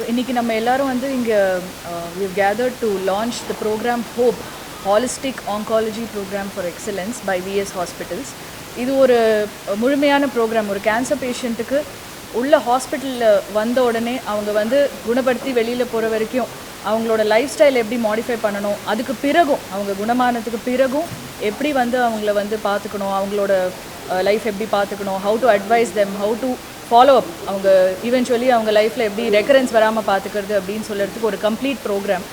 So இன்றைக்கி நம்ம எல்லாரும் வந்து இங்கே you gather to launch the program hope holistic oncology program for excellence by V S hospitals இது ஒரு uh, முழுமையான ப்ரோக்ராம் ஒரு கேன்சர் பேஷண்ட்டுக்கு உள்ள ஹாஸ்பிட்டலில் வந்த உடனே அவங்க வந்து குணப்படுத்தி வெளியில் போகிற வரைக்கும் அவங்களோட லைஃப் ஸ்டைல் எப்படி மாடிஃபை பண்ணணும் அதுக்கு பிறகும் அவங்க குணமானதுக்கு பிறகும் எப்படி வந்து அவங்கள வந்து பார்த்துக்கணும் அவங்களோட uh, லைஃப் எப்படி பார்த்துக்கணும் how to advise them how to follow up அவங்க ஈவென்ச்சுவலி அவங்க லைஃப்பில் எப்படி ரெக்கரன்ஸ் வராமல் பார்த்துக்கிறது அப்படின்னு சொல்கிறதுக்கு ஒரு கம்ப்ளீட் ப்ரோக்ராம்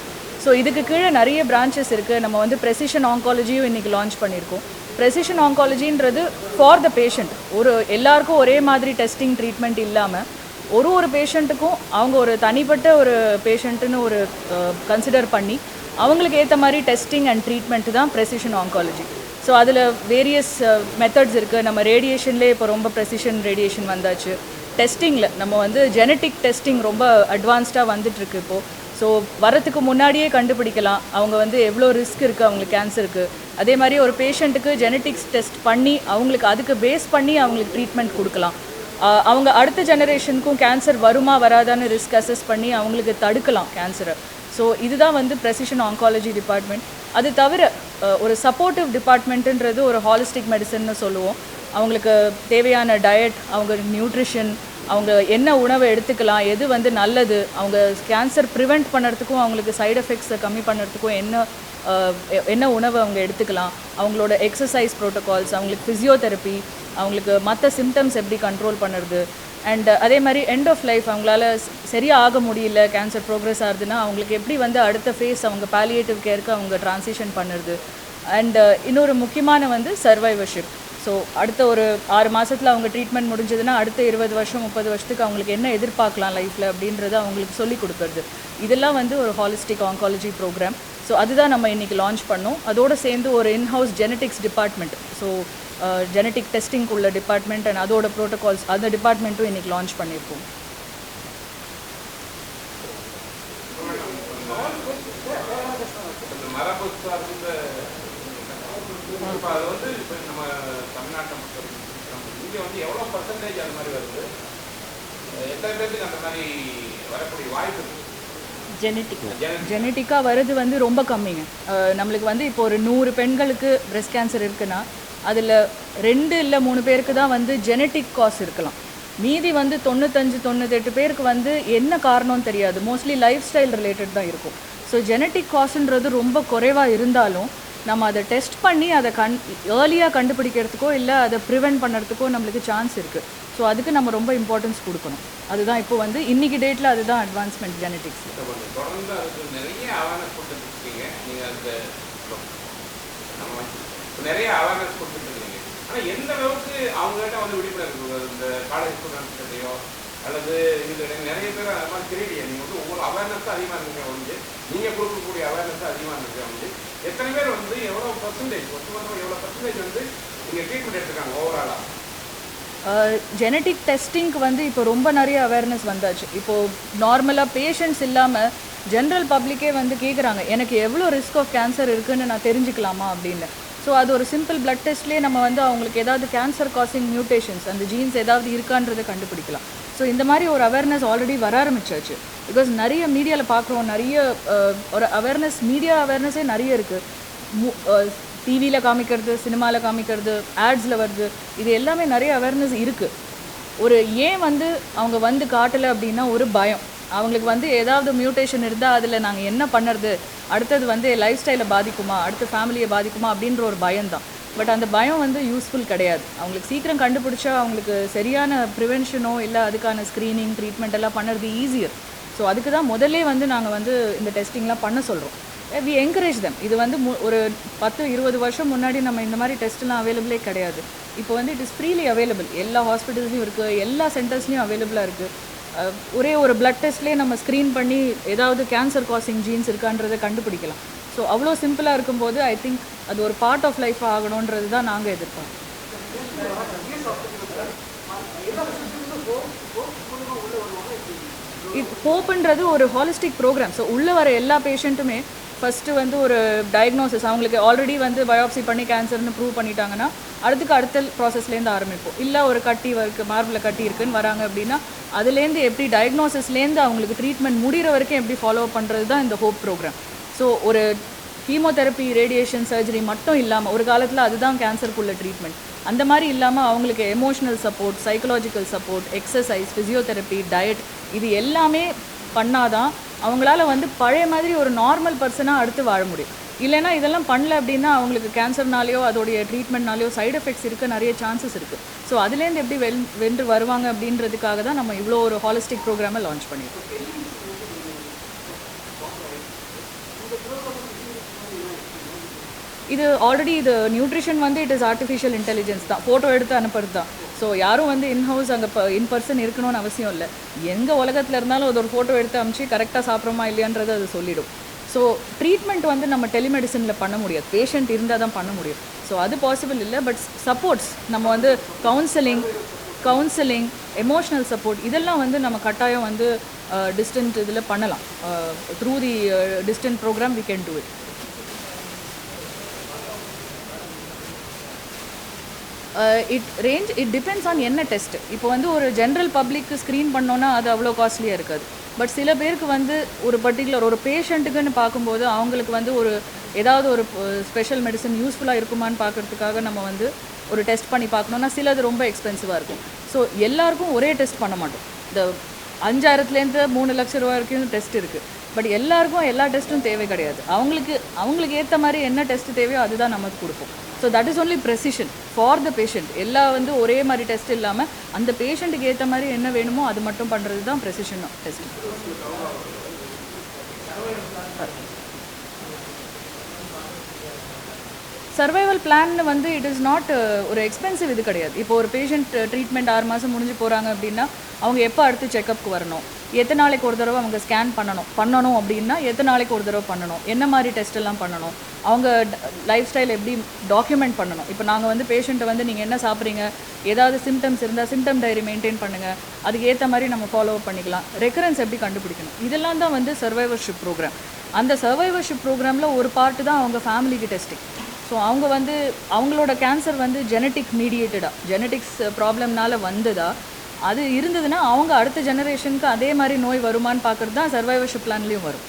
ஸோ இதுக்கு கீழே நிறைய பிரான்ச்சஸ் இருக்குது நம்ம வந்து ப்ரெசிஷன் ஆங்காலஜியும் இன்றைக்கி லான்ச் பண்ணியிருக்கோம். ப்ரெசிஷன் ஆங்காலஜின்றது ஃபார் த பேஷண்ட் ஒரு எல்லாருக்கும் ஒரே மாதிரி டெஸ்டிங் ட்ரீட்மெண்ட் இல்லாமல் ஒரு ஒரு பேஷண்ட்டுக்கும் அவங்க ஒரு தனிப்பட்ட ஒரு பேஷண்ட்டுன்னு ஒரு கன்சிடர் பண்ணி அவங்களுக்கு ஏற்ற மாதிரி டெஸ்டிங் அண்ட் ட்ரீட்மெண்ட் தான் ப்ரெசிஷன் ஆங்காலஜி ஸோ அதில் வேரியஸ் மெத்தட்ஸ் இருக்குது நம்ம ரேடியேஷன்லேயே இப்போ ரொம்ப ப்ரெசிஷன் ரேடியேஷன் வந்தாச்சு. டெஸ்டிங்கில் நம்ம வந்து ஜெனட்டிக் டெஸ்டிங் ரொம்ப அட்வான்ஸ்டாக வந்துட்டுருக்கு இப்போது ஸோ வரத்துக்கு முன்னாடியே கண்டுபிடிக்கலாம். அவங்க வந்து எவ்வளோ ரிஸ்க் இருக்குது அவங்களுக்கு கேன்சருக்கு அதே மாதிரி ஒரு பேஷண்ட்டுக்கு ஜெனட்டிக்ஸ் டெஸ்ட் பண்ணி அவங்களுக்கு அதுக்கு பேஸ் பண்ணி அவங்களுக்கு ட்ரீட்மெண்ட் கொடுக்கலாம். அவங்க அடுத்த ஜெனரேஷனுக்கும் கேன்சர் வருமா வராதான்னு ரிஸ்க் அசஸ் பண்ணி அவங்களுக்கு தடுக்கலாம் கேன்சரை ஸோ இதுதான் வந்து ப்ரெசிஷன் ஆங்காலஜி டிபார்ட்மெண்ட் அது தவிர ஒரு சப்போர்ட்டிவ் டிபார்ட்மெண்ட்டுன்றது ஒரு ஹாலிஸ்டிக் மெடிசன்னு சொல்லுவோம். அவங்களுக்கு தேவையான டயட் அவங்க நியூட்ரிஷன் அவங்க என்ன உணவை எடுத்துக்கலாம் எது வந்து நல்லது அவங்க கேன்சர் ப்ரிவெண்ட் பண்ணுறதுக்கும் அவங்களுக்கு சைடு எஃபெக்ட்ஸை கம்மி பண்ணுறதுக்கும் என்ன எ- என்ன உணவை அவங்க எடுத்துக்கலாம் அவங்களோட எக்ஸசைஸ் ப்ரோட்டோகால்ஸ் அவங்களுக்கு ஃபிசியோதெரப்பி அவங்களுக்கு மற்ற சிம்டம்ஸ் எப்படி கண்ட்ரோல் பண்ணுறது அண்ட் uh, அதே மாதிரி எண்ட் ஆஃப் லைஃப் அவங்களால சரியாக ஆக முடியல கேன்சர் ப்ரோக்ரஸ் ஆகுதுன்னா அவங்களுக்கு எப்படி வந்து அடுத்த ஃபேஸ் அவங்க பாலியேட்டிவ் கேருக்கு அவங்க ட்ரான்சிஷன் பண்ணுறது? அண்டு uh, இன்னொரு முக்கியமான வந்து சர்வைவர்ஷிப் ஸோ அடுத்த ஒரு ஆறு மாதத்தில் அவங்க ட்ரீட்மெண்ட் முடிஞ்சதுன்னா அடுத்த இருபது வருஷம் முப்பது வருஷத்துக்கு அவங்களுக்கு என்ன எதிர்பார்க்கலாம் லைஃப்பில் அப்படின்றத அவங்களுக்கு சொல்லி கொடுக்கறது. இதெல்லாம் வந்து ஒரு ஹாலிஸ்டிக் ஆங்காலஜி ப்ரோக்ராம் ஸோ அதுதான் நம்ம இன்னைக்கு லான்ச் பண்ணோம். அதோடு சேர்ந்து ஒரு in house genetics department so genetic testing உள்ள டிபார்ட்மெண்ட் அண்ட் அதோட ப்ரோட்டோகால்ஸ் அந்த டிபார்ட்மெண்ட்டும் இன்னைக்கு லான்ச் பண்ணியிருக்கோம் ஜெனட்டிக்காக வருது? வந்து ரொம்ப கம்மிங்க. நம்மளுக்கு வந்து இப்போ ஒரு நூறு பெண்களுக்கு breast கேன்சர் இருக்குன்னா அதில் ரெண்டு இல்லை மூணு பேருக்கு தான் வந்து ஜெனட்டிக் காஸ் இருக்கலாம். மீதி வந்து தொண்ணூத்தஞ்சு தொண்ணூத்தெட்டு பேருக்கு வந்து என்ன காரணம் தெரியாது. மோஸ்ட்லி லைஃப் ஸ்டைல் ரிலேட்டட் தான் இருக்கும். ஸோ ஜெனட்டிக் காசுன்றது ரொம்ப குறைவாக இருந்தாலும் நம்ம அதை டெஸ்ட் பண்ணி அதை கண் ஏர்லியாக கண்டுபிடிக்கிறதுக்கோ இல்லை அதை ப்ரிவென்ட் பண்ணுறதுக்கோ நம்மளுக்கு சான்ஸ் இருக்குது ஸோ அதுக்கு நம்ம ரொம்ப இம்பார்ட்டன்ஸ் கொடுக்கணும். அதுதான் இப்போ வந்து இன்னைக்கு டேட்டில் அதுதான் அட்வான்ஸ்மெண்ட் ஜெனட்டிக்ஸ் தொடர்ந்து அதுக்கு நிறைய அவேர்னஸ் கொடுத்துருக்கீங்க நீங்கள் அந்த நிறைய அவேர்னஸ் கொடுத்துருக்கீங்க இருக்கீங்க. ஆனால் எந்த அளவுக்கு அவங்ககிட்ட வந்து விழிப்புணர்வு இந்த காலேஜ் ஸ்டூடெண்ட்ஸ்கிட்டையோ அல்லது இது நிறைய பேர் அது மாதிரி தெரியலையே. நீங்கள் வந்து ஒவ்வொரு அவேர்னஸ் அதிகமாக இருந்தீங்க வந்து நீங்கள் கொடுக்கக்கூடிய அவேர்னஸ் அதிகமாக இருந்துச்சு வந்து எத்தனை பேர் வந்து எவ்வளோ பர்சன்டேஜ் ஒட்டுமொத்தமாக எவ்வளோ பர்சன்டேஜ் வந்து நீங்கள் ட்ரீட்மெண்ட் எடுத்துருக்காங்க ஓவராலாக ஜெனட்டிக் டெஸ்டிங்க்கு வந்து இப்போ ரொம்ப நிறைய அவேர்னஸ் வந்தாச்சு. இப்போது நார்மலாக பேஷண்ட்ஸ் இல்லாமல் ஜென்ரல் பப்ளிக்கே வந்து கேட்குறாங்க எனக்கு எவ்வளோ ரிஸ்க் ஆஃப் கேன்சர் இருக்குதுன்னு நான் தெரிஞ்சுக்கலாமா அப்படின்னு. ஸோ அது ஒரு சிம்பிள் பிளட் டெஸ்ட்லேயே நம்ம வந்து அவங்களுக்கு ஏதாவது கேன்சர் காசிங் மியூட்டேஷன்ஸ் அந்த ஜீன்ஸ் ஏதாவது இருக்கான்றதை கண்டுபிடிக்கலாம். ஸோ இந்த மாதிரி ஒரு அவேர்னஸ் ஆல்ரெடி வர ஆரம்பிச்சாச்சு. பிகாஸ் நிறைய மீடியாவில் பார்க்குறோம் நிறைய ஒரு அவேர்னஸ் மீடியா அவேர்னஸே நிறைய இருக்குது டிவியில் காமிக்கிறது சினிமாவில் காமிக்கிறது ஆட்ஸில் வருது. இது எல்லாமே நிறைய அவேர்னஸ் இருக்குது ஒரு ஏன் வந்து அவங்க வந்து காட்டலை அப்படின்னா ஒரு பயம். அவங்களுக்கு வந்து ஏதாவது மியூட்டேஷன் இருந்தால் அதில் நாங்கள் என்ன பண்ணுறது? அடுத்தது வந்து லைஃப் ஸ்டைலை பாதிக்குமா? அடுத்த ஃபேமிலியை பாதிக்குமா? அப்படின்ற ஒரு பயம்தான். பட் அந்த பயம் வந்து யூஸ்ஃபுல் கிடையாது. அவங்களுக்கு சீக்கிரம் கண்டுபிடிச்சா அவங்களுக்கு சரியான ப்ரிவென்ஷனோ இல்லை அதுக்கான ஸ்க்ரீனிங் ட்ரீட்மெண்ட் எல்லாம் பண்ணுறது ஈஸியர் ஸோ அதுக்கு தான் முதல்லே வந்து நாங்கள் வந்து இந்த டெஸ்டிங்லாம் பண்ண சொல்கிறோம் வி என்கரேஜ் தம் இது வந்து மு- ஒரு பத்து இருபது வருஷம் முன்னாடி நம்ம இந்த மாதிரி டெஸ்ட்லாம் அவைலபிளே கிடையாது. இப்போ வந்து இட் இஸ் ஃப்ரீலி அவைலபிள் எல்லா ஹாஸ்பிட்டல்ஸ்லையும் இருக்குது எல்லா சென்டர்ஸ்லையும் அவைலபிளாக இருக்குது ஒரே ஒரு பிளட் டெஸ்ட்லேயே நம்ம ஸ்க்ரீன் பண்ணி ஏதாவது கேன்சர் காசிங் ஜீன்ஸ் இருக்கான்றதை கண்டுபிடிக்கலாம். ஸோ அவ்வளோ சிம்பிளாக இருக்கும்போது ஐ திங்க் அது ஒரு பார்ட் ஆஃப் லைஃப் ஆகணுன்றது தான் நாங்கள் எதிர்பார்க்கோம் இது ஹோப்ன்றது ஒரு ஹாலிஸ்டிக் ப்ரோக்ராம் ஸோ உள்ளே வர எல்லா பேஷண்ட்டுமே ஃபஸ்ட்டு வந்து ஒரு டயக்னோசிஸ் அவங்களுக்கு ஆல்ரெடி வந்து பயோப்சி பண்ணி கேன்சர்னு ப்ரூவ் பண்ணிட்டாங்கன்னா அடுத்துக்கு அடுத்த ப்ராசஸ்லேருந்து ஆரம்பிப்போம். இல்லை ஒரு கட்டி இருக்கு மார்பில் கட்டி இருக்குன்னு வராங்க அப்படின்னா அதுலேருந்து எப்படி டயக்னோசிஸ்லேருந்து அவங்களுக்கு ட்ரீட்மெண்ட் முடிகிற வரைக்கும் எப்படி ஃபாலோ பண்ணுறது தான் இந்த ஹோப் ப்ரோக்ராம் ஸோ ஒரு கீமோதெரப்பி ரேடியேஷன் சர்ஜரி மட்டும் இல்லாமல் ஒரு காலத்தில் அதுதான் கேன்சருக்குள்ள ட்ரீட்மெண்ட் அந்த மாதிரி இல்லாமல் அவங்களுக்கு emotional support psychological support exercise physiotherapy diet இது எல்லாமே பண்ணாதான் அவங்களால வந்து பழைய மாதிரி ஒரு நார்மல் பர்சனாக அடுத்து வாழ முடியும். இல்லைன்னா இதெல்லாம் பண்ணல அப்படின்னா அவங்களுக்கு கேன்சர்னாலேயோ அதோடைய ட்ரீட்மெண்ட்னாலேயோ சைடு எஃபெக்ட்ஸ் இருக்க நிறைய சான்சஸ் இருக்குது ஸோ அதுலேருந்து எப்படி வெல் வென்று வருவாங்க அப்படின்றதுக்காக தான் நம்ம இவ்வளோ ஒரு ஹாலிஸ்டிக் ப்ரோக்ராமை லான்ச் பண்ணியிருக்கோம். இது ஆல்ரெடி இது நியூட்ரிஷன் வந்து இட் இஸ் ஆர்டிஃபிஷியல் இன்டெலிஜென்ஸ் தான். ஃபோட்டோ எடுத்து அனுப்புறது தான் ஸோ யாரும் வந்து இன்ஹவுஸ் அங்கே இப்போ இன் பர்சன் இருக்கணும்னு அவசியம் இல்லை. எங்கே உலகத்தில் இருந்தாலும் அது ஒரு ஃபோட்டோ எடுத்து அனுப்பிச்சு கரெக்டாக சாப்பிட்றோமா இல்லையான்றது அது சொல்லிடும். ஸோ ட்ரீட்மெண்ட் வந்து நம்ம டெலிமெடிசனில் பண்ண முடியாது. பேஷண்ட் இருந்தால் தான் பண்ண முடியும். ஸோ அது பாசிபிள் இல்லை பட் சப்போர்ட்ஸ் நம்ம வந்து கவுன்சிலிங் கவுன்சிலிங் எமோஷ்னல் சப்போர்ட் இதெல்லாம் வந்து நம்ம கட்டாயம் வந்து டிஸ்டன்ட் இதில் பண்ணலாம். Through the distant program we can do it it range it depends on என்ன டெஸ்ட் இப்போ வந்து ஒரு ஜென்ரல் பப்ளிக்கு ஸ்க்ரீன் பண்ணோன்னா அது அவ்வளோ காஸ்ட்லியாக இருக்காது. பட் சில பேருக்கு வந்து ஒரு பர்டிகுலர் ஒரு பேஷண்ட்டுக்குன்னு பார்க்கும்போது அவங்களுக்கு வந்து ஒரு ஏதாவது ஒரு ஸ்பெஷல் மெடிசன் யூஸ்ஃபுல்லாக இருக்குமான்னு பார்க்கறதுக்காக நம்ம வந்து ஒரு டெஸ்ட் பண்ணி பார்க்கணுன்னா சிலது ரொம்ப எக்ஸ்பென்சிவாக இருக்கும். ஸோ எல்லாருக்கும் ஒரே டெஸ்ட் பண்ண மாட்டோம். இந்த அஞ்சாயிரத்துலேருந்து மூணு லட்ச ரூபா வரைக்கும் டெஸ்ட் இருக்குது பட் எல்லாருக்கும் எல்லா டெஸ்ட்டும் தேவை கிடையாது. அவங்களுக்கு அவங்களுக்கு ஏற்ற மாதிரி என்ன டெஸ்ட் தேவையோ அதுதான் நமக்கு கொடுப்போம் so that is only precision for the patient எல்லா வந்து ஒரே மாதிரி டெஸ்ட் இல்லாமல் அந்த பேஷண்ட்டுக்கு ஏற்ற மாதிரி என்ன வேணுமோ அது மட்டும் பண்ணுறது தான் ப்ரெசிஷன் டெஸ்ட் சர்வைவல் பிளான் வந்து இட் இஸ் நாட் ஒரு எக்ஸ்பென்சிவ் இது கிடையாது. இப்போ ஒரு பேஷண்ட் ட்ரீட்மெண்ட் uh, ஆறு மாதம் முடிஞ்சு போகிறாங்க அப்படின்னா அவங்க எப்போ அடுத்து செக்கப்க்கு வரணும்? எத்தனை நாளைக்கு ஒரு தடவை அவங்க ஸ்கேன் பண்ணணும் பண்ணணும் அப்படின்னா எத்தனை நாளைக்கு ஒரு தடவை பண்ணணும் என்ன மாதிரி டெஸ்ட் எல்லாம் பண்ணணும் அவங்க லைஃப் ஸ்டைல் எப்படி டாக்குமெண்ட் பண்ணணும். இப்போ நாங்கள் வந்து பேஷண்ட்டை வந்து நீங்கள் என்ன சாப்பிட்றீங்க ஏதாவது சிம்டம்ஸ் இருந்தால் சிம்டம் டைரி மெயின்டைன் பண்ணுங்கள் அதுக்கு ஏற்ற மாதிரி நம்ம ஃபாலோ பண்ணிக்கலாம். ரெக்கரன்ஸ் எப்படி கண்டுபிடிக்கணும்? இதெல்லாம் தான் வந்து சர்வைவர்ஷிப் ப்ரோக்ராம் அந்த சர்வைவர்ஷிப் ப்ரோக்ராமில் ஒரு பார்ட்டு தான் அவங்க ஃபேமிலிக்கு டெஸ்டிங் ஸோ அவங்க வந்து அவங்களோட கேன்சர் வந்து ஜெனட்டிக் மீடியேட்டடாக ஜெனட்டிக்ஸ் ப்ராப்ளம்னால வந்ததா அது இருந்ததுன்னா அவங்க அடுத்த ஜெனரேஷனுக்கு அதே மாதிரி நோய் வருமான்னு பார்க்குறது தான் சர்வைவர்ஷிப் பிளான்லேயும் வரும்.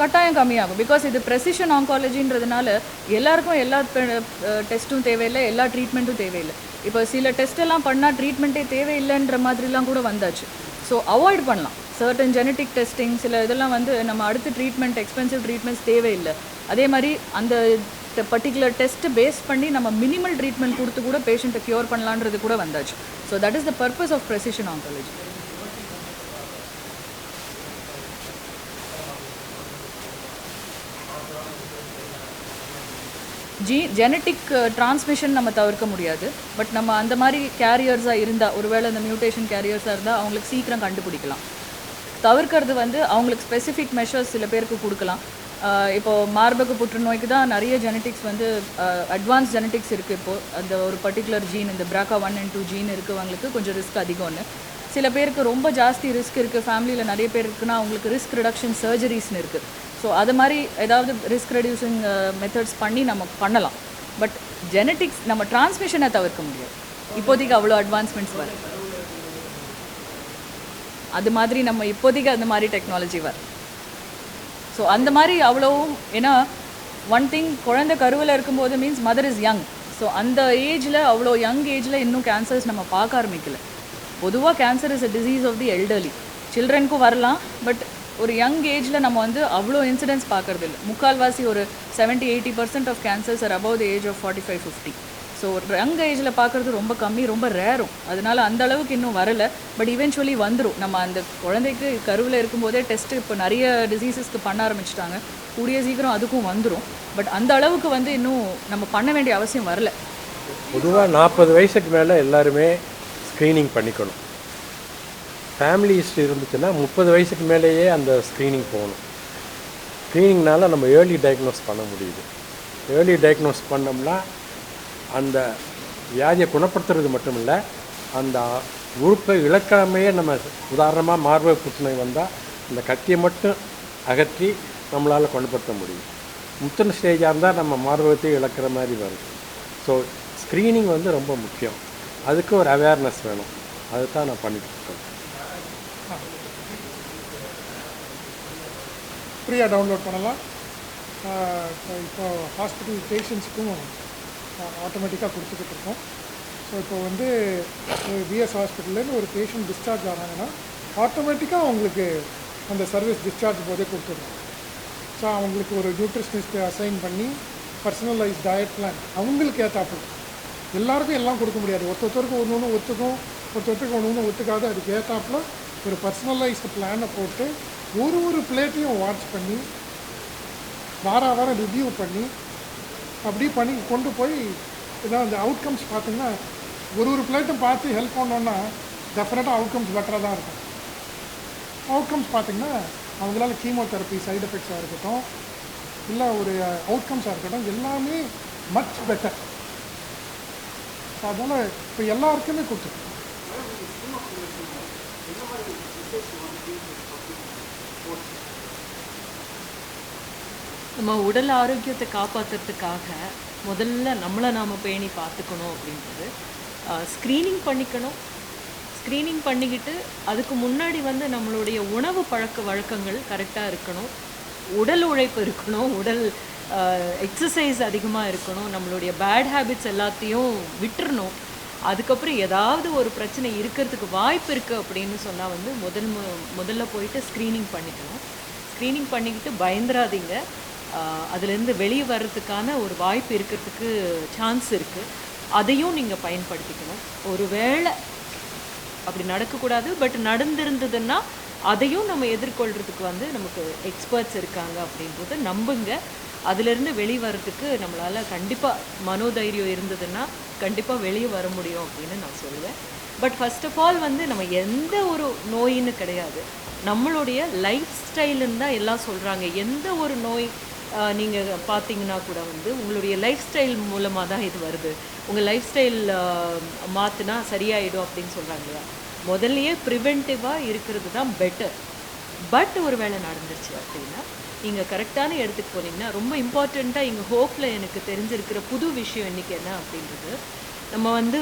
கட்டாயம் கம்மியாகும். பிகாஸ் இது ப்ரெசிஷன் ஆங்காலஜின்றதுனால எல்லாருக்கும் எல்லா டெஸ்ட்டும் தேவையில்லை எல்லா ட்ரீட்மெண்ட்டும் தேவையில்லை. இப்போ சில டெஸ்ட் எல்லாம் பண்ணால் ட்ரீட்மெண்ட்டே தேவையில்லைன்ற மாதிரிலாம் கூட வந்தாச்சு. ஸோ அவாய்ட் பண்ணலாம். சர்டன் ஜெனட்டிக் டெஸ்டிங் சில இதெல்லாம் வந்து நம்ம அடுத்த ட்ரீட்மெண்ட் எக்ஸ்பென்சிவ் ட்ரீட்மெண்ட்ஸ் தேவையில்லை. அதே மாதிரி அந்த பர்டிகுலர் டெஸ்ட்டு பேஸ் பண்ணி நம்ம மினிமல் ட்ரீட்மெண்ட் கொடுத்து கூட பேஷண்ட்டை க்யூர் பண்ணலான்றது கூட வந்தாச்சு. So that is the purpose of precision oncology Zee genetic transmission நம்ம தவிர்க்க முடியாது. பட் நம்ம அந்த மாதிரி கேரியர்ஸாக இருந்தால் ஒருவேளை அந்த மியூட்டேஷன் கேரியர்ஸாக இருந்தால் அவங்களுக்கு சீக்கிரம் கண்டுபிடிக்கலாம். தவிர்க்கிறது வந்து அவங்களுக்கு ஸ்பெசிஃபிக் மெஷர்ஸ் சில பேருக்கு கொடுக்கலாம். இப்போது மார்பக புற்றுநோய்க்கு தான் நிறைய ஜெனட்டிக்ஸ் வந்து அட்வான்ஸ் ஜெனட்டிக்ஸ் இருக்குது இப்போது அந்த ஒரு பர்டிகுலர் ஜீன் இந்த BRCA one and two gene இருக்கவங்களுக்கு கொஞ்சம் ரிஸ்க் அதிகம்னு. சில பேருக்கு ரொம்ப ஜாஸ்தி ரிஸ்க் இருக்குது ஃபேமிலியில் நிறைய பேர் இருக்குன்னா அவங்களுக்கு ரிஸ்க் ரிடக்ஷன் சர்ஜரிஸ்னு இருக்குது ஸோ அது மாதிரி ஏதாவது ரிஸ்க் ரெடியூசிங் மெத்தட்ஸ் பண்ணி நம்ம பண்ணலாம். பட் ஜெனட்டிக்ஸ் நம்ம டிரான்ஸ்மிஷனை தவிர்க்க முடியாது. இப்போதைக்கு அவ்வளோ அட்வான்ஸ்மெண்ட்ஸ் வரும் அது மாதிரி நம்ம இப்போதைக்கு அந்த மாதிரி டெக்னாலஜி வர ஸோ அந்த மாதிரி அவ்வளோவும் ஏன்னா ஒன் திங் குழந்தை கருவில் இருக்கும்போது means mother is young so அந்த ஏஜில் அவ்வளோ யங் ஏஜில் இன்னும் கேன்சர்ஸ் நம்ம பார்க்க ஆரம்பிக்கல. பொதுவாக cancer is a disease of the elderly சில்ட்ரனுக்கும் வரலாம் பட் ஒரு யங் ஏஜில் நம்ம வந்து அவ்வளோ இன்சிடென்ட்ஸ் பார்க்கறது இல்லை முக்கால்வாசி ஒரு seventy eighty percent of cancers are above the age of forty five fifty so young ஏஜில் பார்க்குறது ரொம்ப கம்மி ரொம்ப ரேரும் அதனால அந்த அளவுக்கு இன்னும் வரல. பட் இவென்ச்சுவலி வந்துடும் நம்ம அந்த குழந்தைக்கு கருவில் இருக்கும்போதே டெஸ்ட் இப்போ நிறைய டிசீசஸ்க்கு பண்ண ஆரம்பிச்சிட்டாங்க. கூடிய சீக்கிரம் அதுக்கும் வந்துடும் பட் அந்த அளவுக்கு வந்து இன்னும் நம்ம பண்ண வேண்டிய அவசியம் வரல. பொதுவாக நாற்பது வயசுக்கு மேலே எல்லாருமே ஸ்க்ரீனிங் பண்ணிக்கணும். ஃபேமிலி ஹிஸ்ட்ரி இருந்துச்சுன்னா முப்பது வயசுக்கு மேலேயே அந்த ஸ்க்ரீனிங் போகணும். ஸ்க்ரீனிங்னால நம்ம ஏர்லி டயக்னோஸ் பண்ண முடியுது. ஏர்லி டயக்னோஸ் பண்ணோம்னா அந்த வியாதியை குணப்படுத்துறது மட்டும் இல்லை அந்த உறுப்பை இழக்காமையே நம்ம உதாரணமாக மார்பக புற்றுநோய் வந்தால் அந்த கட்டியை மட்டும் அகற்றி நம்மளால் குணப்படுத்த முடியும். முத்தின ஸ்டேஜாக இருந்தால் நம்ம மார்பகத்தை இழக்கிற மாதிரி வரும். ஸோ ஸ்க்ரீனிங் வந்து ரொம்ப முக்கியம். அதுக்கு ஒரு அவேர்னஸ் வேணும். அதுதான் நான் பண்ணிட்டு இருக்கேன். ஃப்ரீயாக டவுன்லோட் பண்ணலாம். இப்போ இப்போ ஹாஸ்பிட்டல் பேஷண்ட்ஸுக்கும் ஆட்டோமேட்டிக்காக கொடுத்துக்கிட்டு இருக்கோம். ஸோ இப்போ வந்து பிஎஸ் ஹாஸ்பிட்டல்லேருந்து ஒரு பேஷண்ட் டிஸ்சார்ஜ் ஆனாங்கன்னா ஆட்டோமேட்டிக்காக அவங்களுக்கு அந்த சர்வீஸ் டிஸ்சார்ஜ் போதே கொடுத்துருவோம் ஸோ அவங்களுக்கு ஒரு நியூட்ரிஷனிஸ்ட்டு அசைன் பண்ணி பர்சனலைஸ் டயட் பிளான் அவங்களுக்கு ஏற்றாப்புல எல்லாருக்கும் எல்லாம் கொடுக்க முடியாது. ஒருத்தொருத்தருக்கு ஒன்று ஒன்று ஒத்துக்கும். ஒருத்தொருத்தருக்கு ஒன்று ஒன்று ஒத்துக்காது. அதுக்கு ஏற்றாப்புல ஒரு பர்சனலைஸ்டு பிளானை போட்டு ஒரு ஒரு பிளேட்டையும் வாட்ச் பண்ணி வார வாரம் ரிவ்யூ பண்ணி அப்படி பண்ணி கொண்டு போய் ஏதாவது அந்த அவுட்கம்ஸ் பார்த்தீங்கன்னா ஒரு ஒரு பிளேட்டும் பார்த்து ஹெல்ப் பண்ணோன்னா டெஃபினட்டாக அவுட்கம்ஸ் பெட்டராக தான் இருக்கும். அவுட்கம்ஸ் பார்த்திங்கன்னா அவங்களால கீமோதெரப்பி சைடு எஃபெக்ட்ஸாக இருக்கட்டும் இல்லை ஒரு uh, அவுட்கம்ஸாக இருக்கட்டும் எல்லாமே மச் பெட்டர் ஸோ அதனால் இப்போ எல்லாருக்குமே கொடுத்துருக்கோம் நம்ம உடல் ஆரோக்கியத்தை காப்பாற்றுறதுக்காக முதல்ல நம்மளை நாம் பேணி பார்த்துக்கணும் அப்படின்றது. ஸ்க்ரீனிங் பண்ணிக்கணும். ஸ்க்ரீனிங் பண்ணிக்கிட்டு அதுக்கு முன்னாடி வந்து நம்மளுடைய உணவு பழக்க வழக்கங்கள் கரெக்டாக இருக்கணும். உடல் உழைப்பு இருக்கணும். உடல் எக்ஸசைஸ் அதிகமாக இருக்கணும். நம்மளுடைய பேட் ஹேபிட்ஸ் எல்லாத்தையும் விட்டுறணும். அதுக்கப்புறம் ஏதாவது ஒரு பிரச்சனை இருக்கிறதுக்கு வாய்ப்பு இருக்குது அப்படின்னு சொன்னால் வந்து முதல் மு- முதல்ல போயிட்டு ஸ்க்ரீனிங் பண்ணிக்கணும். ஸ்க்ரீனிங் பண்ணிக்கிட்டு பயந்துராதீங்க. அதுலேருந்து வெளியே வர்றதுக்கான ஒரு வாய்ப்பு இருக்கிறதுக்கு சான்ஸ் இருக்குது அதையும் நீங்கள் பயன்படுத்திக்கணும். ஒரு வேளை அப்படி நடக்கக்கூடாது பட் நடந்திருந்ததுன்னா அதையும் நம்ம எதிர்கொள்கிறதுக்கு வந்து நமக்கு எக்ஸ்பர்ட்ஸ் இருக்காங்க அப்படின்றத நம்புங்க. அதுலேருந்து வெளியே வர்றதுக்கு நம்மளால் கண்டிப்பாக மனோதைரியம் இருந்ததுன்னா கண்டிப்பாக வெளியே வர முடியும் அப்படின்னு நான் சொல்லுவேன். பட் ஃபஸ்ட் ஆஃப் ஆல் வந்து நம்ம எந்த ஒரு நோயின்னு கிடையாது. நம்மளுடைய லைஃப் ஸ்டைலுன்னு தான் எல்லாம் சொல்கிறாங்க எந்த ஒரு நோய் நீங்கள் பார்த்தீங்கன்னா கூட வந்து உங்களுடைய லைஃப் ஸ்டைல் மூலமாக தான் இது வருது. உங்கள் லைஃப் ஸ்டைல் மாற்றினா சரியாயிடும் அப்படின்னு சொல்கிறாங்க இல்லையா? முதல்லயே ப்ரிவென்டிவாக இருக்கிறது தான் பெட்டர் பட் ஒரு வேளை நடந்துருச்சு அப்படின்னா நீங்கள் கரெக்டான இடத்துக்கு போனீங்கன்னா ரொம்ப இம்பார்ட்டண்ட்டாக இங்கே ஹோப்பில் எனக்கு தெரிஞ்சிருக்கிற புது விஷயம் இன்றைக்கி என்ன அப்படின்றது நம்ம வந்து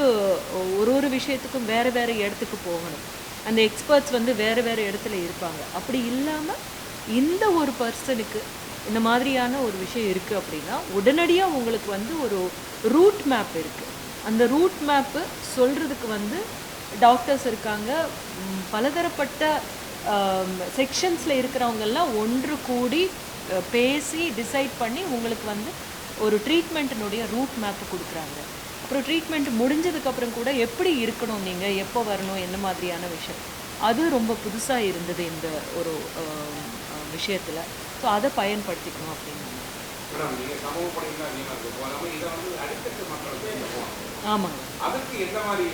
ஒரு ஒரு விஷயத்துக்கும் வேறு வேறு இடத்துக்கு போகணும். அந்த எக்ஸ்பர்ட்ஸ் வந்து வேறு வேறு இடத்துல இருப்பாங்க. அப்படி இல்லாமல் இந்த ஒரு பர்சனுக்கு இந்த மாதிரியான ஒரு விஷயம் இருக்குது அப்படின்னா உடனடியாக உங்களுக்கு வந்து ஒரு ரூட் மேப் இருக்குது அந்த ரூட் மேப்பு சொல்கிறதுக்கு வந்து டாக்டர்ஸ் இருக்காங்க. பலதரப்பட்ட செக்ஷன்ஸில் இருக்கிறவங்கெல்லாம் ஒன்று கூடி பேசி டிசைட் பண்ணி உங்களுக்கு வந்து ஒரு ட்ரீட்மெண்ட்டினுடைய ரூட் மேப்பு கொடுக்குறாங்க. அப்புறம் ட்ரீட்மெண்ட் முடிஞ்சதுக்கப்புறம் கூட எப்படி இருக்கணும் நீங்கள் எப்போ வரணும்? என்ன மாதிரியான விஷயம்? அது ரொம்ப புதுசாக இருந்தது இந்த ஒரு விஷயத்தில். ஸோ அதை பயன்படுத்திக்கணும் அப்படின்னு ஆமாங்க. அதுக்கு எந்த மாதிரி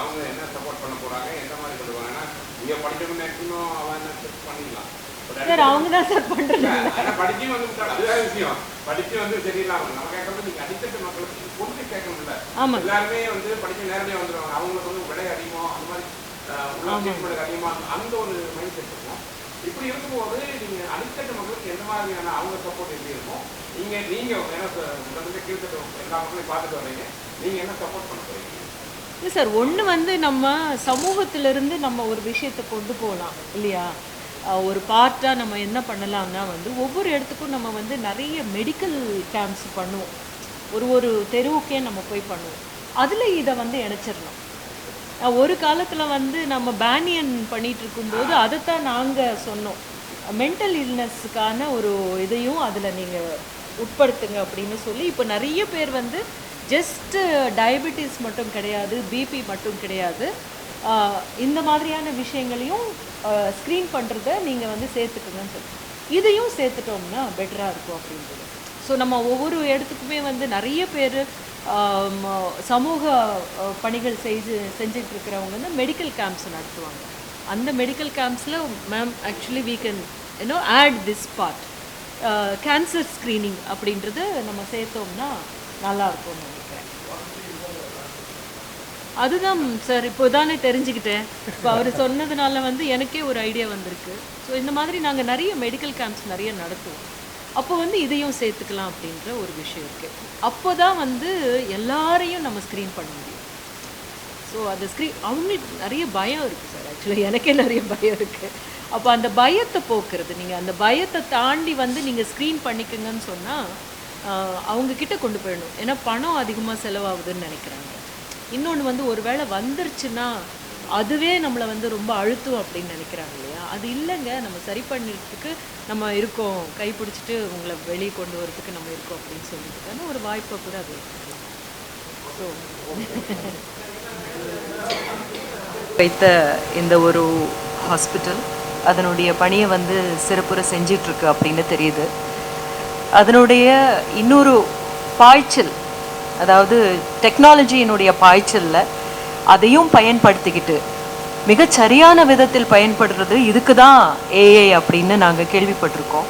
அவங்க என்ன சப்போர்ட் பண்ண போறாங்க? எந்த மாதிரி ஏன்னா இங்க படிச்சவங்க மேக்ஸிமம் அவேர்னஸ் பண்ணிடலாம். சார் அவங்க தான் சார் படிச்சு வந்து அதுதான் விஷயம். படிச்சு வந்து சரியில்லாம நம்ம கேட்கறது நீங்க அடித்தட்டு மக்களுக்கு கேட்கணும்ல. ஆமாம் எல்லாருமே வந்து படிச்சு நேரடியாக வந்துடுவாங்க அவங்களுக்கு வந்து விலை அதிகமா அந்த மாதிரி உள்ள அதிகமா அந்த ஒரு மைண்ட் செட் இருக்கும். இப்படி இருக்கும்போது நீங்க அடித்தட்டு மக்களுக்கு எந்த மாதிரியான அவங்க சப்போர்ட் எப்படி இருக்கும் நீங்க நீங்க ஏன்னா முதல்ல கீழ்த்தட்டு எல்லா மக்களையும் பார்த்துட்டு வரீங்க நீங்க என்ன சப்போர்ட் பண்ண போறீங்க? இல்லை சார் ஒன்று வந்து நம்ம சமூகத்திலிருந்து நம்ம ஒரு விஷயத்தை கொண்டு போகலாம் இல்லையா? ஒரு பார்ட்டாக நம்ம என்ன பண்ணலாம்னா வந்து ஒவ்வொரு இடத்துக்கும் நம்ம வந்து நிறைய மெடிக்கல் கேம்ப்ஸ் பண்ணுவோம். ஒரு ஒரு தெருவுக்கே நம்ம போய் பண்ணுவோம். அதில் இதை வந்து இணைச்சிடணும். ஒரு காலத்தில் வந்து நம்ம பேனியன் பண்ணிட்டு இருக்கும்போது அதைத்தான் நாங்கள் சொன்னோம். மென்டல் இல்னஸ்க்கான ஒரு இதையும் அதில் நீங்கள் உட்படுத்துங்க அப்படின்னு சொல்லி இப்போ நிறைய பேர் வந்து ஜஸ்ட்டு டயபெட்டிஸ் மட்டும் கிடையாது பிபி மட்டும் கிடையாது. இந்த மாதிரியான விஷயங்களையும் ஸ்க்ரீன் பண்ணுறத நீங்கள் வந்து சேர்த்துக்கோங்கன்னு சொல்லி. இதையும் சேர்த்துட்டோம்னா பெட்டராக இருக்கும் அப்படின்றது. ஸோ நம்ம ஒவ்வொரு இடத்துக்குமே வந்து நிறைய பேர் சமூக பணிகள் செய்து செஞ்சுட்டு இருக்கிறவங்க வந்து மெடிக்கல் கேம்ப்ஸ் நடத்துவாங்க. அந்த medical கேம்ப்ஸில் ma'am actually we can you know add this part cancer screening அப்படின்றது நம்ம சேர்த்தோம்னா நல்லா இருக்கும்னு நினைக்கிறேன். அதுதான் சார் இப்போ தானே தெரிஞ்சுக்கிட்டேன். இப்போ அவர் சொன்னதுனால வந்து எனக்கே ஒரு ஐடியா வந்திருக்கு. ஸோ இந்த மாதிரி நாங்கள் நிறைய மெடிக்கல் கேம்ப்ஸ் நிறைய நடத்துவோம். அப்போ வந்து இதையும் சேர்த்துக்கலாம் அப்படின்ற ஒரு விஷயம் இருக்குது அப்போ தான் வந்து எல்லாரையும் நம்ம ஸ்க்ரீன் பண்ண முடியும். ஸோ அந்த ஸ்க்ரீன் அவங்களுக்கு நிறைய பயம் இருக்குது சார் ஆக்சுவலாக எனக்கே நிறைய பயம் இருக்குது அப்போ அந்த பயத்தை போக்குறது நீங்கள் அந்த பயத்தை தாண்டி வந்து நீங்கள் ஸ்க்ரீன் பண்ணிக்கங்கன்னு சொன்னால் அவங்க கிட்ட கொண்டு போயிடணும். ஏன்னா பணம் அதிகமாக செலவாகுதுன்னு நினைக்கிறாங்க. இன்னொன்று வந்து ஒரு வேளை வந்துருச்சுன்னா அதுவே நம்மளை வந்து ரொம்ப அழுத்தும் அப்படின்னு நினைக்கிறாங்க இல்லையா? அது இல்லைங்க. நம்ம சரி பண்ணுறதுக்கு நம்ம இருக்கோம். கை பிடிச்சிட்டு உங்களை வெளியே கொண்டு வரதுக்கு நம்ம இருக்கோம் அப்படின்னு சொல்லிட்டுக்கான ஒரு வாய்ப்பை கூட அது ஸோ வைத்த இந்த ஒரு ஹாஸ்பிட்டல் அதனுடைய பணியை வந்து சிறப்புற செஞ்சிட்ருக்கு அப்படின்னு தெரியுது. அதனுடைய இன்னொரு பாய்ச்சல் அதாவது டெக்னாலஜியினுடைய பாய்ச்சலில் அதையும் பயன்படுத்திக்கிட்டு மிகச்சரியான விதத்தில் பயன்படுறது இதுக்கு தான் ஏஐ அப்படின்னு நாங்கள் கேள்விப்பட்டிருக்கோம்.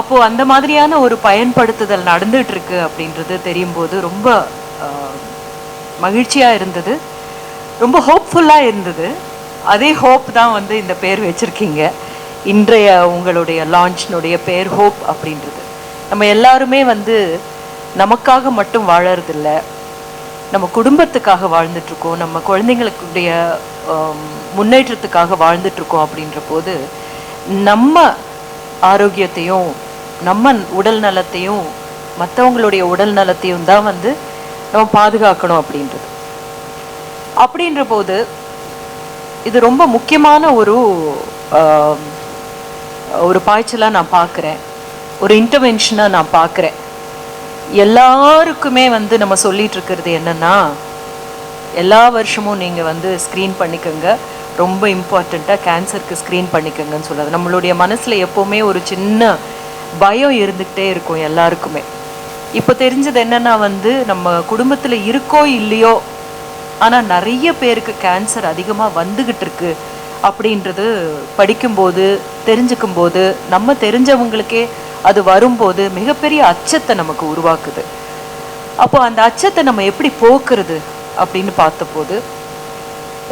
அப்போது அந்த மாதிரியான ஒரு பயன்படுத்துதல் நடந்துட்டு இருக்கு அப்படின்றது தெரியும் போது ரொம்ப மகிழ்ச்சியாக இருந்தது. ரொம்ப ஹோப்ஃபுல்லாக இருந்தது. அதே ஹோப் தான் வந்து இந்த பேர் வச்சுருக்கீங்க. இன்றைய உங்களுடைய லான்ச்னுடைய பேர் ஹோப் அப்படின்றது. நம்ம எல்லாருமே வந்து நமக்காக மட்டும் வாழறதில்லை. நம்ம குடும்பத்துக்காக வாழ்ந்துட்டுருக்கோம் நம்ம குழந்தைங்களுக்குடைய முன்னேற்றத்துக்காக வாழ்ந்துட்டுருக்கோம் அப்படின்ற போது நம்ம ஆரோக்கியத்தையும் நம்ம உடல் நலத்தையும் மற்றவங்களுடைய உடல் நலத்தையும் தான் வந்து நம்ம பாதுகாக்கணும் அப்படின்றது. அப்படின்ற போது இது ரொம்ப முக்கியமான ஒரு ஒரு பாய்ச்சலாக நான் பார்க்குறேன் ஒரு இன்டர்வென்ஷனாக நான் பார்க்குறேன் எல்லாருக்குமே வந்து நம்ம சொல்லிட்டு இருக்கிறது என்னன்னா எல்லா வருஷமும் நீங்கள் வந்து ஸ்க்ரீன் பண்ணிக்கோங்க. ரொம்ப இம்பார்ட்டண்ட்டாக கேன்சருக்கு ஸ்க்ரீன் பண்ணிக்கோங்கன்னு சொல்லாது நம்மளுடைய மனசில் எப்போவுமே ஒரு சின்ன பயம் இருந்துக்கிட்டே இருக்கும் எல்லாருக்குமே. இப்போ தெரிஞ்சது என்னென்னா வந்து நம்ம குடும்பத்தில் இருக்கோ இல்லையோ ஆனால் நிறைய பேருக்கு கேன்சர் அதிகமாக வந்துக்கிட்டு இருக்கு. அப்படின்றது படிக்கும்போது தெரிஞ்சுக்கும் போது நம்ம தெரிஞ்சவங்களுக்கே அது வரும்போது மிகப்பெரிய அச்சத்தை நமக்கு உருவாக்குது. அப்போ அந்த அச்சத்தை நம்ம எப்படி போக்குறது அப்படின்னு பார்த்தபோது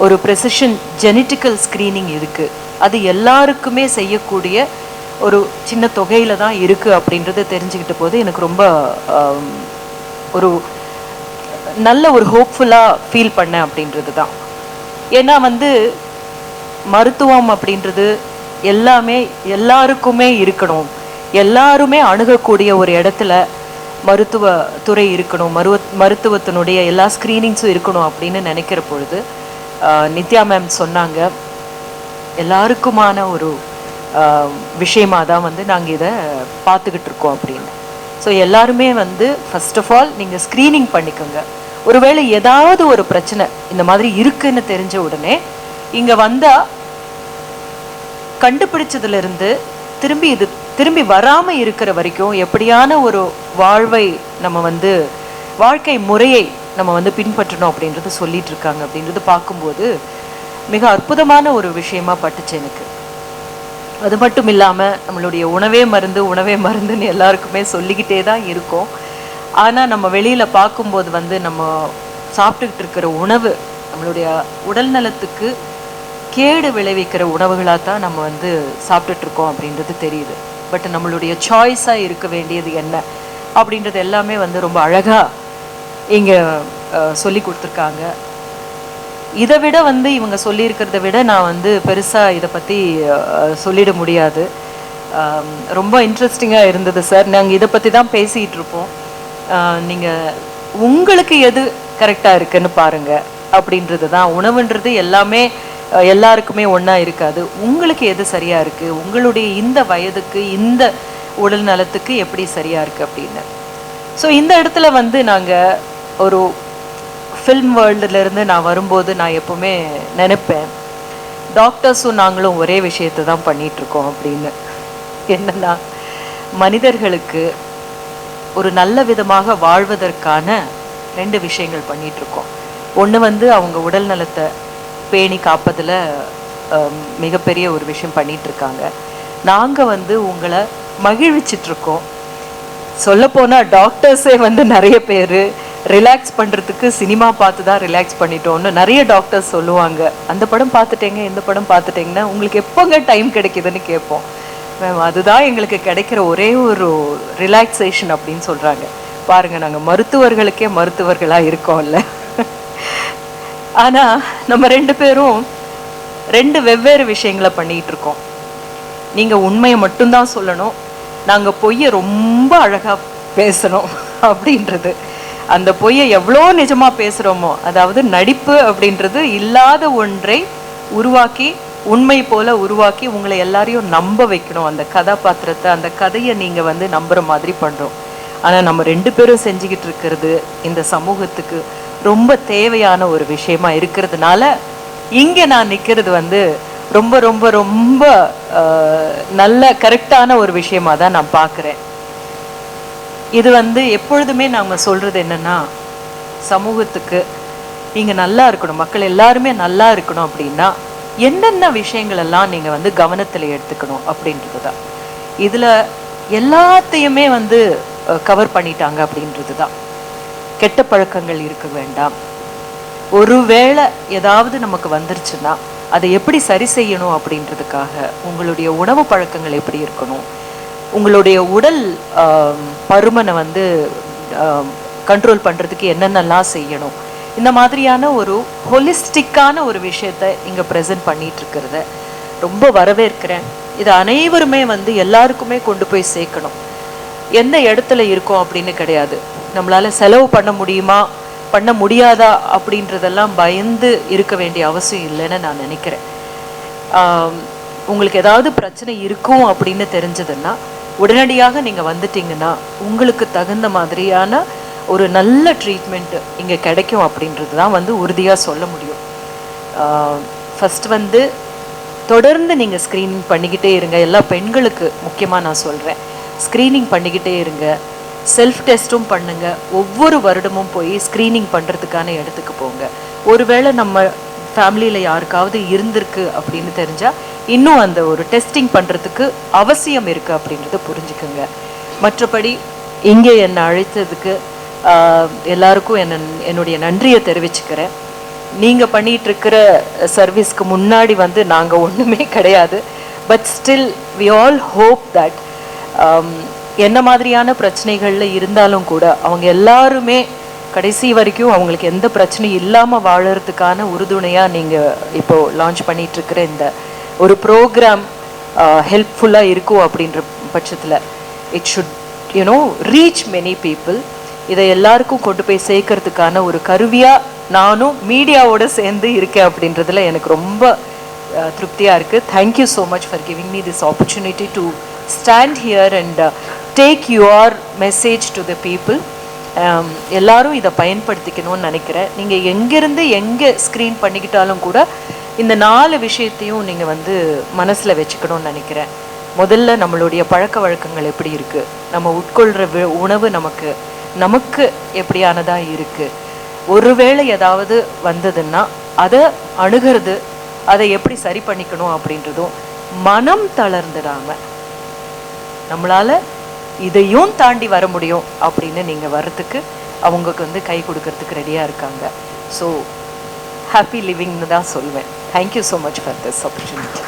ஒரு ப்ரெசிஷன் ஜெனட்டிக்கல் ஸ்க்ரீனிங் இருக்குது அது எல்லாருக்குமே செய்யக்கூடிய ஒரு சின்ன தொகையில் தான் இருக்குது அப்படின்றத தெரிஞ்சுக்கிட்ட போது எனக்கு ரொம்ப ஒரு நல்ல ஒரு ஹோப்ஃபுல்லாக ஃபீல் பண்ணேன் அப்படின்றது தான். ஏன்னா வந்து மருத்துவம் அப்படின்றது எல்லாமே எல்லாருக்குமே இருக்கணும். எல்லாருமே அணுகக்கூடிய ஒரு இடத்துல மருத்துவ துறை இருக்கணும். மருவ மருத்துவத்தினுடைய எல்லா ஸ்க்ரீனிங்ஸும் இருக்கணும் அப்படின்னு நினைக்கிற பொழுது நித்யா மேம் சொன்னாங்க. எல்லாருக்குமான ஒரு ஆஹ், விஷயமா தான் வந்து நாங்கள் இதை பார்த்துக்கிட்டு இருக்கோம் அப்படின்னு. ஸோ எல்லாருமே வந்து ஃபர்ஸ்ட் ஆஃப் ஆல் நீங்கள் ஸ்க்ரீனிங் பண்ணிக்கோங்க. ஒருவேளை ஏதாவது ஒரு பிரச்சனை இந்த மாதிரி இருக்குன்னு தெரிஞ்ச உடனே இங்கே வந்தால் கண்டுபிடிச்சதுல இருந்து திரும்பி இது திரும்பி வராம இருக்கிற வரைக்கும் எப்படியான ஒரு வாழ்வை நம்ம வந்து வாழ்க்கை முறையை நம்ம வந்து பின்பற்றணும் அப்படின்றது சொல்லிட்டு இருக்காங்க அப்படின்றது பார்க்கும்போது மிக அற்புதமான ஒரு விஷயமா பட்டுச்சு எனக்கு. அது மட்டும் இல்லாம நம்மளுடைய உணவே மருந்து உணவே மருந்துன்னு எல்லாருக்குமே சொல்லிக்கிட்டே தான் இருக்கோம். ஆனா நம்ம வெளியில பார்க்கும்போது வந்து நம்ம சாப்பிட்டுக்கிட்டு இருக்கிற உணவு நம்மளுடைய உடல் நலத்துக்கு கேடு விளைவிக்கிற உணவுகளாக தான் நம்ம வந்து சாப்பிட்டுட்டு இருக்கோம் அப்படின்றது தெரியுது. பட் நம்மளுடைய சாய்ஸாக இருக்க வேண்டியது என்ன? அப்படின்றது எல்லாமே வந்து ரொம்ப அழகாக இங்கே சொல்லி கொடுத்துருக்காங்க. இதை விட வந்து இவங்க சொல்லியிருக்கிறத விட நான் வந்து பெருசாக இதை பற்றி சொல்லிட முடியாது. ரொம்ப இன்ட்ரெஸ்டிங்காக இருந்தது சார். நாங்கள் இதை பற்றி தான் பேசிகிட்டு இருப்போம். நீங்கள் உங்களுக்கு எது கரெக்டாக இருக்குன்னு பாருங்க. அப்படின்றது தான். உணவுன்றது எல்லாமே எல்லாருக்குமே ஒன்றா இருக்காது. உங்களுக்கு எது சரியாக இருக்குது உங்களுடைய இந்த வயதுக்கு இந்த உடல் நலத்துக்கு எப்படி சரியாக இருக்குது அப்படின்னு. ஸோ இந்த இடத்துல வந்து நாங்கள் ஒரு ஃபில்ம் வேர்ல்டுலேருந்து நான் வரும்போது நான் எப்போவுமே நினைப்பேன் டாக்டர்ஸும் நாங்களும் ஒரே விஷயத்தை தான் பண்ணிகிட்ருக்கோம் அப்படின்னு. என்னென்னா மனிதர்களுக்கு ஒரு நல்ல விதமாக வாழ்வதற்கான ரெண்டு விஷயங்கள் பண்ணிகிட்ருக்கோம் இருக்கோம். ஒன்று வந்து அவங்க உடல் நலத்தை பேணி காப்பதில் மிகப்பெரிய ஒரு விஷயம் பண்ணிகிட்ருக்காங்க இருக்காங்க நாங்கள் வந்து உங்களை மகிழ்விச்சிட்டு இருக்கோம் சொல்லப்போனால் டாக்டர்ஸே வந்து நிறைய பேர் ரிலாக்ஸ் பண்ணுறதுக்கு சினிமா பார்த்து தான் ரிலாக்ஸ் பண்ணிட்டோம்னு நிறைய டாக்டர்ஸ் சொல்லுவாங்க. அந்த படம் பார்த்துட்டேங்க இந்த படம் பார்த்துட்டேங்கன்னா உங்களுக்கு எப்போங்க டைம் கிடைக்குதுன்னு கேட்போம். மேம் அதுதான் எங்களுக்கு கிடைக்கிற ஒரே ஒரு ரிலாக்ஸேஷன் அப்படின்னு சொல்கிறாங்க பாருங்கள் நாங்கள் மருத்துவர்களுக்கே மருத்துவர்களாக இருக்கோம்ல. ஆனால் நம்ம ரெண்டு பேரும் ரெண்டு வெவ்வேறு விஷயங்களை பண்ணிகிட்டு இருக்கோம். நீங்கள் உண்மையை மட்டும்தான் சொல்லணும். நாங்கள் பொய்யை ரொம்ப அழகாக பேசணும் அப்படின்றது. அந்த பொய்யை எவ்வளோ நிஜமாக பேசுகிறோமோ அதாவது நடிப்பு அப்படின்றது இல்லாத ஒன்றை உருவாக்கி உண்மை போல உருவாக்கி உங்களை எல்லாரையும் நம்ப வைக்கணும். அந்த கதாபாத்திரத்தை அந்த கதையை நீங்கள் வந்து நம்புகிற மாதிரி பண்ணுறோம் ஆனால் நம்ம ரெண்டு பேரும் செஞ்சுக்கிட்டு இருக்கிறது இந்த சமூகத்துக்கு ரொம்ப தேவையான ஒரு விஷயமா இருக்கிறதுனால இங்கே நான் நிற்கிறது வந்து ரொம்ப ரொம்ப ரொம்ப நல்ல கரெக்டான ஒரு விஷயமா தான் நான் பார்க்குறேன். இது வந்து எப்பொழுதுமே நாங்கள் சொல்றது என்னன்னா சமூகத்துக்கு நீங்கள் நல்லா இருக்கணும் மக்கள் எல்லாருமே நல்லா இருக்கணும் அப்படின்னா என்னென்ன விஷயங்களெல்லாம் நீங்கள் வந்து கவனத்தில் எடுத்துக்கணும் அப்படின்றது தான். இதில் எல்லாத்தையுமே வந்து கவர் பண்ணிட்டாங்க அப்படின்றது தான். கெட்ட பழக்கங்கள் இருக்க வேண்டாம். ஒருவேளை ஏதாவது நமக்கு வந்துருச்சுன்னா அதை எப்படி சரி செய்யணும் அப்படின்றதுக்காக உங்களுடைய உணவு பழக்கங்கள் எப்படி இருக்கணும்? உங்களுடைய உடல் பருமனை வந்து கண்ட்ரோல் பண்ணுறதுக்கு என்னென்னலாம் செய்யணும்? இந்த மாதிரியான ஒரு ஹொலிஸ்டிக்கான ஒரு விஷயத்தை இங்கே ப்ரெசென்ட் பண்ணிட்டு இருக்கிறத ரொம்ப வரவேற்கிறேன். இது அனைவருமே வந்து எல்லாருக்குமே கொண்டு போய் சேர்க்கணும். எந்த இடத்துல இருக்கோம் அப்படின்னு கிடையாது. நம்மளால் செலவு பண்ண முடியுமா? பண்ண முடியாதா? அப்படின்றதெல்லாம் பயந்து இருக்க வேண்டிய அவசியம் இல்லைன்னு நான் நினைக்கிறேன். உங்களுக்கு ஏதாவது பிரச்சனை இருக்கும் அப்படின்னு தெரிஞ்சதுன்னா உடனடியாக நீங்கள் வந்துட்டீங்கன்னா உங்களுக்கு தகுந்த மாதிரியான ஒரு நல்ல ட்ரீட்மெண்ட் இங்கே கிடைக்கும் அப்படின்றது தான் வந்து உறுதியாக சொல்ல முடியும். ஃபஸ்ட் வந்து தொடர்ந்து நீங்கள் ஸ்க்ரீனிங் பண்ணிக்கிட்டே இருங்க. எல்லா பெண்களுக்கு முக்கியமாக நான் சொல்கிறேன் ஸ்க்ரீனிங் பண்ணிக்கிட்டே இருங்க. செல்ஃப் டெஸ்ட்டும் பண்ணுங்க. ஒவ்வொரு வருடமும் போய் ஸ்க்ரீனிங் பண்ணுறதுக்கான இடத்துக்கு போங்க. ஒருவேளை நம்ம ஃபேமிலியில் யாருக்காவது இருந்திருக்கு அப்படின்னு தெரிஞ்சால் இன்னும் அந்த ஒரு டெஸ்டிங் பண்ணுறதுக்கு அவசியம் இருக்குது அப்படின்றத புரிஞ்சுக்குங்க. மற்றபடி இங்கே என்னை அழைத்ததுக்கு எல்லாருக்கும் என்ன என்னுடைய நன்றியை தெரிவிச்சுக்கிறேன். நீங்கள் பண்ணிகிட்ருக்கிற இருக்கிற சர்வீஸ்க்கு முன்னாடி வந்து நாங்கள் ஒன்றுமே கிடையாது. But still we all hope that என்ன மாதிரியான பிரச்சனைகளில் இருந்தாலும் கூட அவங்க எல்லாருமே கடைசி வரைக்கும் அவங்களுக்கு எந்த பிரச்சனையும் இல்லாமல் வாழறதுக்கான உறுதுணையாக நீங்கள் இப்போது லான்ச் பண்ணிட்டு இருக்கிற இந்த ஒரு ப்ரோக்ராம் ஹெல்ப்ஃபுல்லாக இருக்கும் அப்படின்ற பட்சத்தில் it should you know reach many people இதை எல்லாருக்கும் கொண்டு போய் சேர்க்கறதுக்கான ஒரு கருவியாக நானும் மீடியாவோட சேர்ந்து இருக்கேன் அப்படின்றதுல எனக்கு ரொம்ப திருப்தியாக இருக்குது thank you so much for giving me this opportunity to stand here and take your message to the people எல்லாரும் இதை பயன்படுத்திக்கணும்னு நினைக்கிறேன். நீங்கள் எங்கேருந்து எங்கே ஸ்க்ரீன் பண்ணிக்கிட்டாலும் கூட இந்த நாலு விஷயத்தையும் நீங்கள் வந்து மனசில் வச்சுக்கணும்னு நினைக்கிறேன். முதல்ல நம்மளுடைய பழக்க வழக்கங்கள் எப்படி இருக்குது நம்ம உட்கொள்கிற வி- உணவு நமக்கு நமக்கு எப்படியானதாக இருக்குது ஒருவேளை ஏதாவது வந்ததுன்னா அதை அணுகிறது அதை எப்படி சரி பண்ணிக்கணும் அப்படின்றதும் மனம் தளர்ந்துடாமல் நம்மளால இதையும் தாண்டி வர முடியும் அப்படின்னு நீங்க வர்றதுக்கு அவங்களுக்கு வந்து கை கொடுக்கறதுக்கு ரெடியா இருக்காங்க. ஸோ ஹாப்பி லிவிங்னு தான் சொல்வேன். Thank you so much for this opportunity